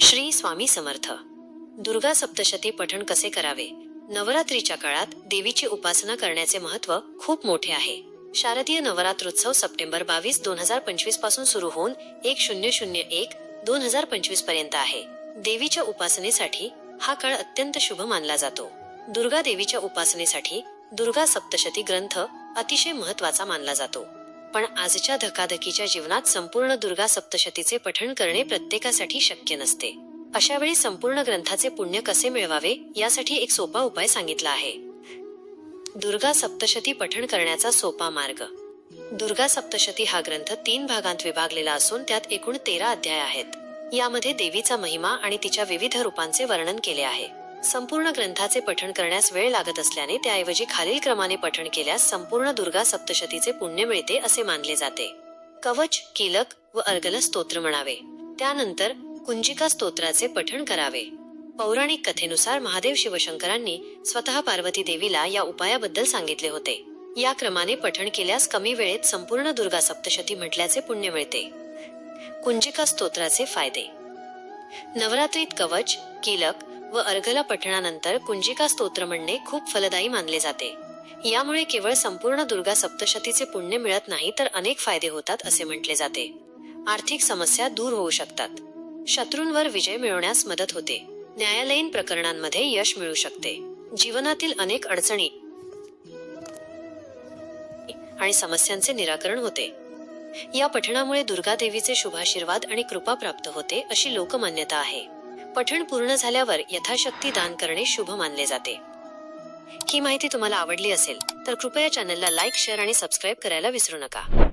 श्री स्वामी समर्थ. दुर्गा सप्तशती पठण कसे करावे? नवरात्रीच्या काळात देवीची उपासना करण्याचे महत्त्व खूप मोठे आहे. शारदीय नवरात्रोत्सव सप्टेंबर बावीस दोन हजार पंचवीसपासून सुरू होऊन एक शून्य शून्य एक दोन हजार पंचवीसपर्यंत आहे. देवीच्या उपासनेसाठी हा काळ अत्यंत शुभ मानला जातो. दुर्गा देवीच्या उपासनेसाठी दुर्गा सप्तशती ग्रंथ अतिशय महत्त्वाचा मानला जातो. पण आजच्या धकाधकीच्या जीवनात संपूर्ण दुर्गा सप्तशतीचे पठण करणे प्रत्येकासाठी शक्य नसते. अशा वेळी संपूर्ण ग्रंथाचे पुण्य कसे मिळवावे यासाठी एक सोपा उपाय सांगितला आहे. दुर्गा सप्तशती पठण करण्याचा सोपा मार्ग. दुर्गा सप्तशती हा ग्रंथ तीन भागांत विभागलेला असून त्यात एकूण तेरा अध्याय आहेत. यामध्ये देवीचा महिमा आणि तिच्या विविध रूपांचे वर्णन केले आहे. संपूर्ण ग्रंथाचे पठण करण्यास वेळ लागत असल्याने त्याऐवजी खालील क्रमाने पठण केल्यास संपूर्ण दुर्गा सप्तशतीचे पुण्य मिळते असे मानले जाते. कवच कीलक व अर्गल स्तोत्र म्हणावे. त्यानंतर कुंजिका स्तोत्राचे पठण करावे. पौराणिक कथेनुसार महादेव शिवशंकरांनी स्वतः पार्वती देवीला या उपायाबद्दल सांगितले होते. या क्रमाने पठण केल्यास कमी वेळेत संपूर्ण दुर्गा सप्तशती म्हटल्याचे पुण्य मिळते. कुंजिका स्तोत्राचे फायदे. नवरात्रीत कवच कीलक व अर्घला पठणानंतर कुंजिका स्तोत्र म्हणणे खूप फलदायी मानले जाते. यामुळे केवळ संपूर्ण दुर्गा सप्तशतीचे पुण्य मिळत नाही तर अनेक फायदे होतात असे म्हटले जाते. आर्थिक समस्या दूर होऊ शकतात. शत्रूंवर विजय मिळवण्यास मदत होते. न्यायालयीन प्रकरणांमध्ये यश मिळू शकते. जीवनातील अनेक अडचणी आणि समस्यांचे निराकरण होते. या पठणामुळे दुर्गा देवीचे शुभाशीर्वाद आणि कृपा प्राप्त होते अशी लोकमान्यता आहे. पठण पूर्ण झाल्यावर यथाशक्ती दान करणे शुभ मानले जाते. ही माहिती तुम्हाला आवडली असेल तर कृपया चॅनलला लाईक शेअर आणि सबस्क्राईब करायला विसरू नका.